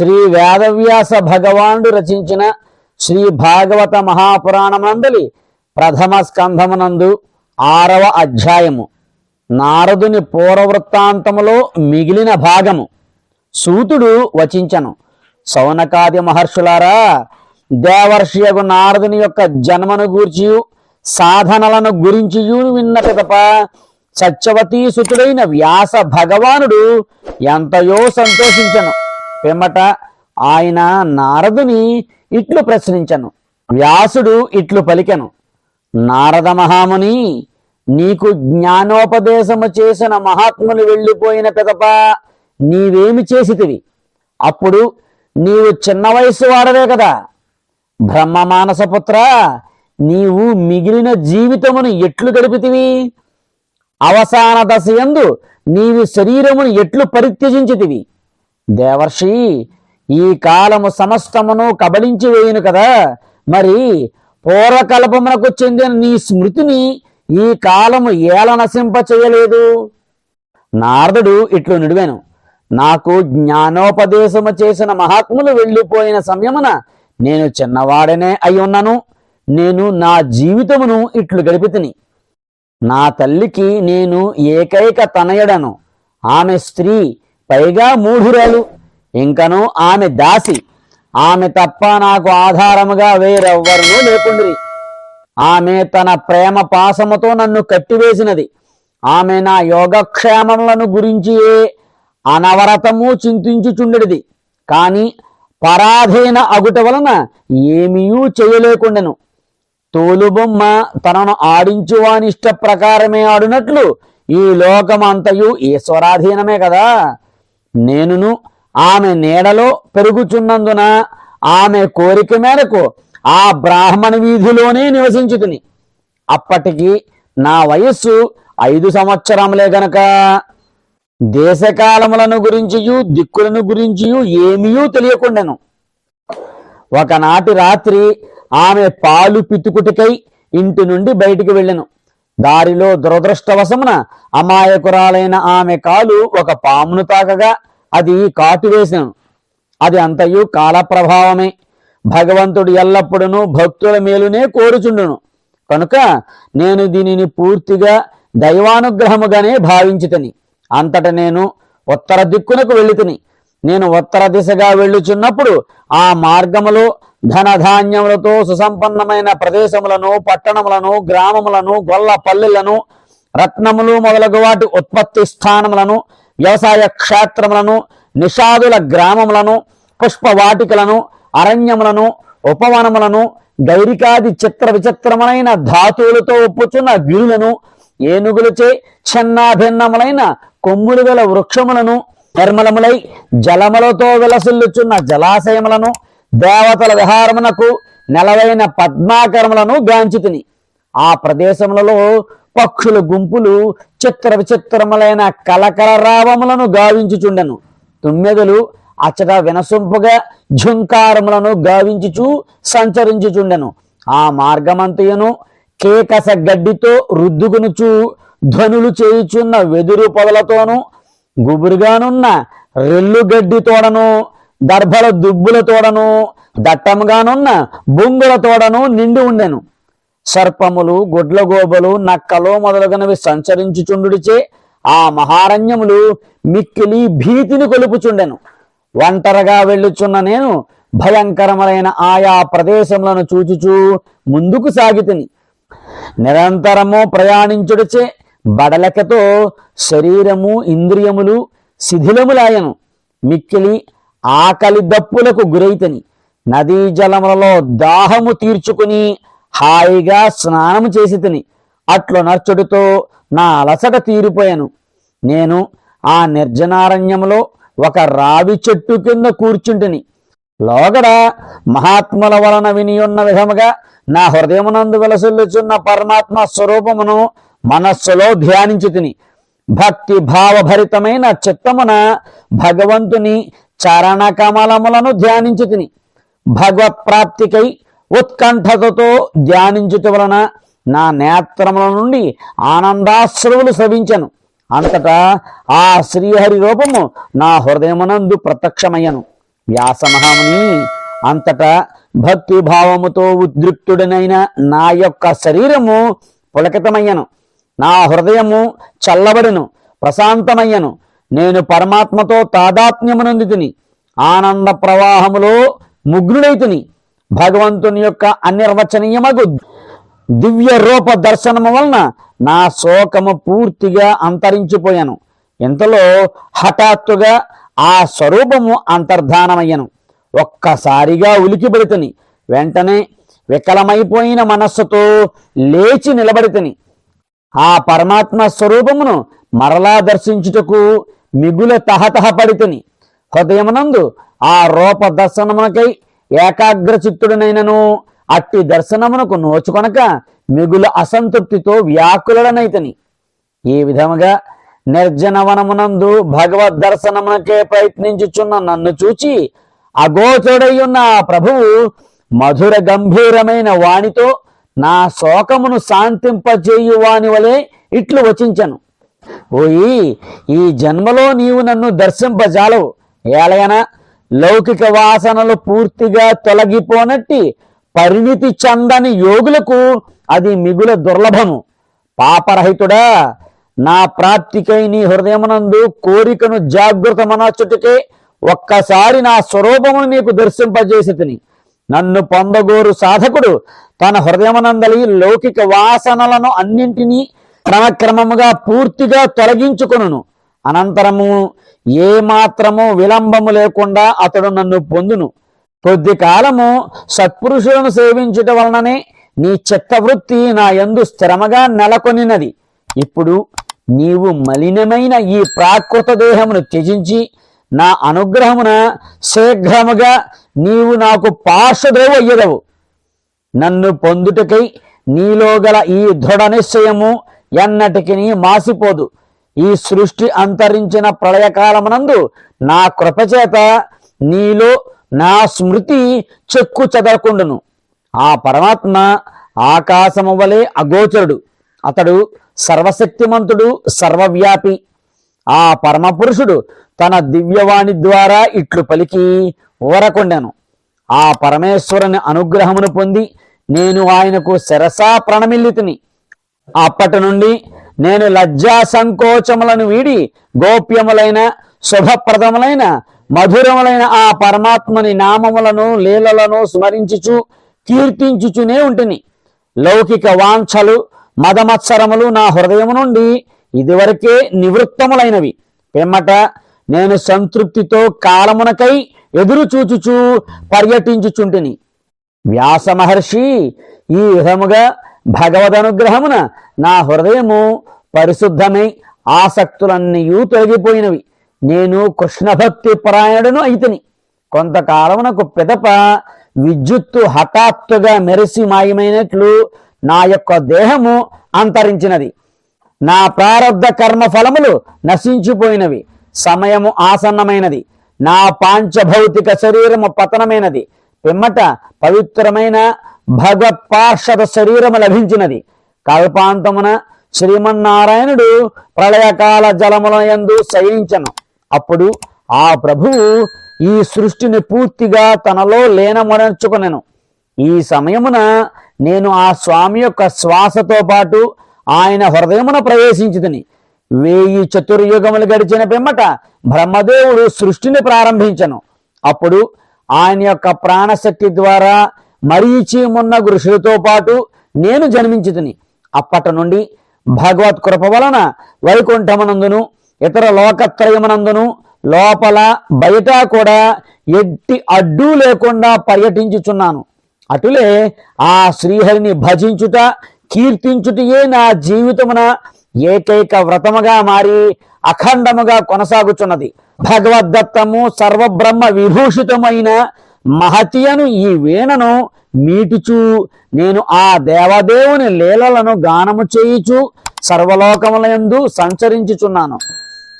శ్రీ వేదవ్యాస భగవానుడు రచించిన శ్రీ భాగవత మహాపురాణమందలి ప్రథమ స్కంధమునందు ఆరవ అధ్యాయము. నారదుని పూర్వవృత్తాంతములో మిగిలిన భాగము. సూతుడు వచించను. సౌనకాది మహర్షులారా దేవర్షియగు నారదుని యొక్క జన్మను గూర్చియు సాధనలను గురించియు విన్న పిదప సత్యవతీ సుతుడైన వ్యాస భగవానుడు ఎంతయో సంతోషించను. పిమ్మట ఆయన నారదుని ఇట్లు ప్రశ్నించను. వ్యాసుడు ఇట్లు పలికెను. నారద మహాముని నీకు జ్ఞానోపదేశము చేసిన మహాత్ములు వెళ్ళిపోయిన పిదప నీవేమి చేసితివి? అప్పుడు నీవు చిన్న వయస్సు వాడవే కదా. బ్రహ్మ మానసపుత్ర నీవు మిగిలిన జీవితమును ఎట్లు గడిపితివి? అవసాన దశయందు నీవు శరీరమును ఎట్లు పరిత్యజించితివి? దేవర్షి ఈ కాలము సమస్తమును కబళించి వేయును కదా? మరి పూర్వకల్పమునకు చెందిన నీ స్మృతిని ఈ కాలము ఏల నశింప చేయలేదు? నారదుడు ఇట్లు నిడివాను. నాకు జ్ఞానోపదేశము చేసిన మహాత్ములు వెళ్ళిపోయిన సమయమున నేను చిన్నవాడనే అయి ఉన్నాను. నేను నా జీవితమును ఇట్లు గడిపితిని. నా తల్లికి నేను ఏకైక తనయడను. ఆమె స్త్రీ పైగా మూఢురాలు. ఇంకను ఆమె దాసి. ఆమె తప్ప నాకు ఆధారముగా వేరెవ్వరునూ లేకుండ్రి. ఆమె తన ప్రేమ పాసముతో నన్ను కట్టివేసినది. ఆమె నా యోగక్షేమములను గురించియే అనవరతము చింతించుచుండెడిది. కానీ పరాధీన అగుట వలన ఏమీయూ చేయలేకుండెను. తోలుబొమ్మ తనను ఆడించువానిష్ట ప్రకారమే ఆడునట్లు ఈ లోకమంతయు ఈశ్వరాధీనమే కదా. నేనును ఆమె నీడలో పెరుగుచున్నందున ఆమె కోరిక మేరకు ఆ బ్రాహ్మణ వీధిలోనే నివసించుతుని. అప్పటికి నా వయస్సు ఐదు సంవత్సరములే గనక. దేశకాలములను గురించియు దిక్కులను గురించియు ఏమీయూ తెలియకుండాను. ఒకనాటి రాత్రి ఆమె పాలు పితుకుటికై ఇంటి నుండి బయటికి వెళ్ళను. దారిలో దురదృష్టవశమున అమాయకురాలైన ఆమె కాలు ఒక పామును తాకగా అది కాటువేసెను అది అంతయు కాలప్రభావమే భగవంతుడు ఎల్లప్పుడూ భక్తుల మేలునే కోరుచుండును. కనుక నేను దీనిని పూర్తిగా దైవానుగ్రహముగానే భావించితని. అంతట నేను ఉత్తర దిక్కునకు వెళ్ళితిని. నేను ఉత్తర దిశగా వెళ్ళుచున్నప్పుడు ఆ మార్గములో ధనధాన్యములతో సుసంపన్నమైన ప్రదేశములను పట్టణములను గ్రామములను గొల్ల పల్లెలను రత్నములు మొదలగు వాటి ఉత్పత్తి స్థానములను వ్యవసాయ క్షేత్రములను నిషాదుల గ్రామములను పుష్పవాటికలను అరణ్యములను ఉపవనములను గైరికాది చిత్ర విచిత్రములైన ధాతువులతో ఒప్పుచున్న గిరులను ఏనుగులచే చిన్నాభిన్నములైన కొమ్ములు గల వృక్షములను నిర్మలములై జలములతో విలసిల్లుచున్న జలాశయములను దేవతల విహారమునకు నెలవైన పద్మాకరములను గాంచితిని ఆ ప్రదేశములలో పక్షుల గుంపులు చిత్ర విచిత్రములైన కలకలరావములను గావించుచుండెను. తుమ్మెదలు అచ్చట వినసొంపుగా ఝుంకారములను గావించుచు సంచరించుచుండెను. ఆ మార్గమంతయును కేకస గడ్డితో రుద్దుకునుచు ధ్వనులు చేయుచున్న వెదురు పొదలతోనూ గుబురుగానున్న రెల్లు గడ్డి తోడను దర్భల దుబ్బుల తోడను దట్టముగానున్న బొంగుల తోడను నిండి ఉండెను. సర్పములు గుడ్లగోబలు నక్కలు మొదలగునవి సంచరించుచుండుడిచే ఆ మహారణ్యములు మిక్కిలి భీతిని కొలుపుచుండెను. ఒంటరగా వెళ్ళుచున్న నేను భయంకరములైన ఆయా ప్రదేశములను చూచుచూ ముందుకు సాగితిని. నిరంతరము ప్రయాణించుడిచే బడలకతో శరీరము ఇంద్రియములు శిథిలములాయను. మిక్కిలి ఆకలి దప్పులకు గురైతని. నదీ జలములలో దాహము తీర్చుకుని హాయిగా స్నానము చేసి తిని అట్లు నర్చుడితో నా అలసట తీరిపోయాను. నేను ఆ నిర్జనారణ్యములో ఒక రావి చెట్టు కింద కూర్చుంటిని. లోగడ మహాత్ముల వలన వినియున్న విధముగా నా హృదయమునందు వెలసిల్లుచున్న పరమాత్మ స్వరూపమును మనస్సులో ధ్యానించి తిని. భక్తి భావభరితమైన చిత్తమున భగవంతుని చరణ కమలములను ధ్యానించి తిని. భగవత్ ప్రాప్తికై ఉత్కంఠతతో ధ్యానించుట వలన నా నేత్రముల నుండి ఆనందాశ్రువులు స్రవించను అంతటా ఆ శ్రీహరి రూపము నా హృదయమునందు ప్రత్యక్షమయ్యను. వ్యాసమహాముని అంతటా భక్తి భావముతో ఉద్రిక్తుడనైన నా యొక్క శరీరము పులకితమయ్యను. నా హృదయము చల్లబడును ప్రశాంతమయ్యను. నేను పరమాత్మతో తాదాత్మ్యమునంది తిని ఆనంద ప్రవాహములో ముగ్నుడైతిని భగవంతుని యొక్క అనిర్వచనీయమగు దివ్య రూప దర్శనము వలన నా శోకము పూర్తిగా అంతరించిపోయాను. ఇంతలో హఠాత్తుగా ఆ స్వరూపము అంతర్ధానమయ్యను. ఒక్కసారిగా ఉలికిబడితని వెంటనే వికలమైపోయిన మనస్సుతో లేచి నిలబడితని ఆ పరమాత్మ స్వరూపమును మరలా దర్శించుటకు మిగుల తహతహ పడితని. హృదయమునందు ఆ రూప దర్శనమునకై ఏకాగ్రచిత్తుడనైనను అట్టి దర్శనమునకు నోచుకొనక మిగుల అసంతృప్తితో వ్యాకులడనైతని. ఈ విధముగా నిర్జనవనమునందు భగవద్ దర్శనమునకే ప్రయత్నించుచున్న నన్ను చూచి అగోచరుడై ఉన్న ఆ ప్రభువు మధుర గంభీరమైన వాణితో నా శోకమును శాంతింపజేయువాని వలె ఇట్లు వచించను. ఓయి ఈ జన్మలో నీవు నన్ను దర్శింపజాలవు. ఏలయన లౌకిక వాసనలు పూర్తిగా తొలగిపోనట్టి పరిణితి చందని యోగులకు అది మిగుల దుర్లభము. పాపరహితుడా నా ప్రాప్తికై నీ హృదయమునందు కోరికను జాగ్రత్తమనచుటకే ఒక్కసారి నా స్వరూపమును నీకు దర్శింపజేసి తిని. నన్ను పొందగోరు సాధకుడు తన హృదయమనందలి లౌకిక వాసనలను అన్నింటినీ క్రమక్రమముగా పూర్తిగా తొలగించుకొనును. అనంతరము ఏ మాత్రము విలంబము లేకుండా అతడు నన్ను పొందును. కొద్ది కాలము సత్పురుషులను సేవించుట వలననే నీ చిత్తవృత్తి నా యందు స్థిరముగా నెలకొనినది. ఇప్పుడు నీవు మలినమైన ఈ ప్రాకృత దేహమును త్యజించి నా అనుగ్రహమున శీఘ్రముగా నీవు నాకు పార్షదువు అయ్యదవు. నన్ను పొందుటకై నీలో గల ఈ దృఢ నిశ్చయము ఎన్నటికి మాసిపోదు. ఈ సృష్టి అంతరించిన ప్రళయకాలమునందు నా కృపచేత నీలో నా స్మృతి చెక్కు చెదరకుండును. ఆ పరమాత్మ ఆకాశము వలె అగోచరుడు. అతడు సర్వశక్తిమంతుడు సర్వవ్యాపి ఆ పరమపురుషుడు తన దివ్యవాణి ద్వారా ఇట్లు పలికి ఊరకొండెను ఆ పరమేశ్వరుని అనుగ్రహమును పొంది నేను ఆయనకు శిరసా ప్రణమిల్లితిని అప్పటి నుండి నేను లజ్జా సంకోచములను వీడి గోప్యములైన శుభప్రదములైన మధురములైన ఆ పరమాత్మని నామములను లీలలను స్మరించుచు కీర్తించుచునే ఉంటుంది లౌకిక వాంఛలు మదమత్సరములు నా హృదయము నుండి ఇదివరకే నివృత్తములైనవి. పిమ్మట నేను సంతృప్తితో కాలమునకై ఎదురు చూచుచూ పర్యటించుచుంటిని. వ్యాస మహర్షి ఈ విధముగా భగవద్ అనుగ్రహమున నా హృదయము పరిశుద్ధమై ఆసక్తులన్నీయూ తొలగిపోయినవి. నేను కృష్ణభక్తి పరాయణుడు అయితని. కొంతకాలమునకు పిదప విద్యుత్తు హఠాత్తుగా మెరిసి మాయమైనట్లు నా యొక్క దేహము అంతరించినది. నా ప్రారబ్ధ కర్మ ఫలములు నశించిపోయినవి. సమయము ఆసన్నమైనది. నా పాంచభౌతిక శరీరము పతనమైనది. పిమ్మట పవిత్రమైన భగవత్పార్షద శరీరము లభించినది. కల్పాంతమున శ్రీమన్నారాయణుడు ప్రళయకాల జలముల యందు శయించను అప్పుడు ఆ ప్రభువు ఈ సృష్టిని పూర్తిగా తనలో లీనమునర్చుకొనెను. ఈ సమయమున నేను ఆ స్వామి యొక్క శ్వాసతో పాటు ఆయన హృదయమున ప్రవేశించుదని వేయి చతుర్యుగములు గడిచిన పిమ్మట బ్రహ్మదేవుడు సృష్టిని ప్రారంభించను. అప్పుడు ఆయన యొక్క ప్రాణశక్తి ద్వారా మరీచి మున్న ఋషులతో పాటు నేను జన్మించుతుని. అప్పటి నుండి భగవత్ కృప వలన వైకుంఠమునందును ఇతర లోకత్రయమునందును లోపల బయట కూడా ఎట్టి అడ్డు లేకుండా పర్యటించుచున్నాను. అటులే ఆ శ్రీహరిని భజించుట కీర్తించుటయే నా జీవితమున ఏకైక వ్రతముగా మారి అఖండముగా కొనసాగుచున్నది. భగవద్దత్తము సర్వబ్రహ్మ విభూషితమైన మహతియను ఈ వీణను మీటుచు. నేను ఆ దేవదేవుని లీలలను గానము చేయుచు సర్వలోకములందు సంచరించుచున్నాను.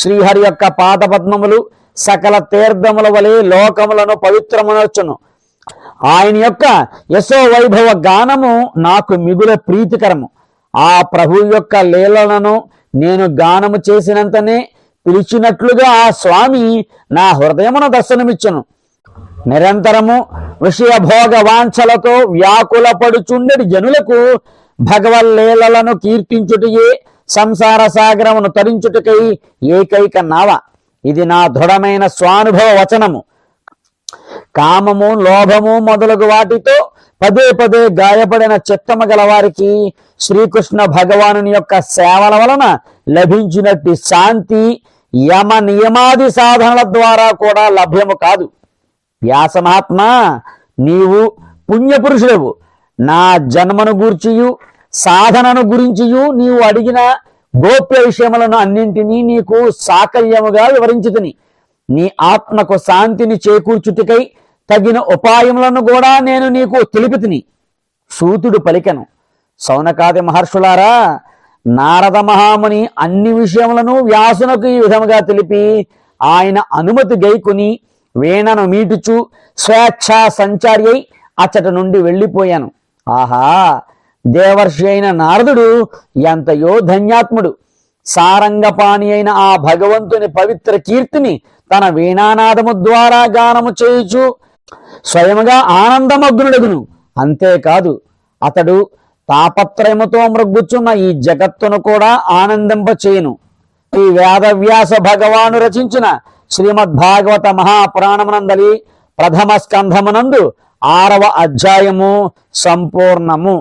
శ్రీహరి యొక్క పాదపద్మములు సకల తీర్థముల వలె లోకములను పవిత్రమునొచ్చును ఆయన యొక్క యశో వైభవ గానము నాకు మిగుల ప్రీతికరము. ఆ ప్రభు యొక్క లీలలను నేను గానము చేసినంతనే పిలిచినట్లుగా ఆ స్వామి నా హృదయమున దర్శనమిచ్చను. నిరంతరము విషయభోగ వాంఛలతో వ్యాకులపడుచుండెడి జనులకు భగవల్లీలలను కీర్తించుటయే సంసార సాగరమును తరించుటకై ఏకైక నావ. ఇది నా దృఢమైన స్వానుభవ వచనము. కామము లోభము మొదలగు వాటితో పదే పదే గాయపడిన చిత్తము గలవారికి శ్రీకృష్ణ భగవానుని యొక్క సేవల వలన లభించినట్టు శాంతి యమ నియమాది సాధనల ద్వారా కూడా లభ్యము కాదు. వ్యాసమహాత్మ నీవు పుణ్యపురుషుడవు. నా జన్మను గూర్చియు సాధనను గురించియు నీవు అడిగిన గోప్య విషయములను అన్నింటినీ నీకు సాకల్యముగా వివరించుతుని నీ ఆత్మకు శాంతిని చేకూర్చుటికై తగిన ఉపాయములను కూడా నేను నీకు తెలిపితిని. సూతుడు పలికెను. సౌనకాది మహర్షులారా నారద మహాముని అన్ని విషయములను వ్యాసునకు ఈ విధముగా తెలిపి ఆయన అనుమతి గైకుని వీణను మీటుచు స్వేచ్ఛా సంచారి అయి అచ్చట నుండి వెళ్ళిపోయాను. ఆహా దేవర్షి అయిన నారదుడు ఎంతయో ధన్యాత్ముడు. సారంగపాణి అయిన ఆ భగవంతుని పవిత్ర కీర్తిని తన వీణానాదము ద్వారా గానము చేయుచు స్వయముగా ఆనందమగ్నుడగును. అంతేకాదు అతడు తాపత్రయముతో మృగ్గుచున్న ఈ జగత్తును కూడా ఆనందింపచేయును. ఈ వేదవ్యాస భగవాను రచించిన శ్రీమద్భాగవత మహాపురాణమునందలి ప్రథమ స్కంధమునందు ఆరవ అధ్యాయము సంపూర్ణము.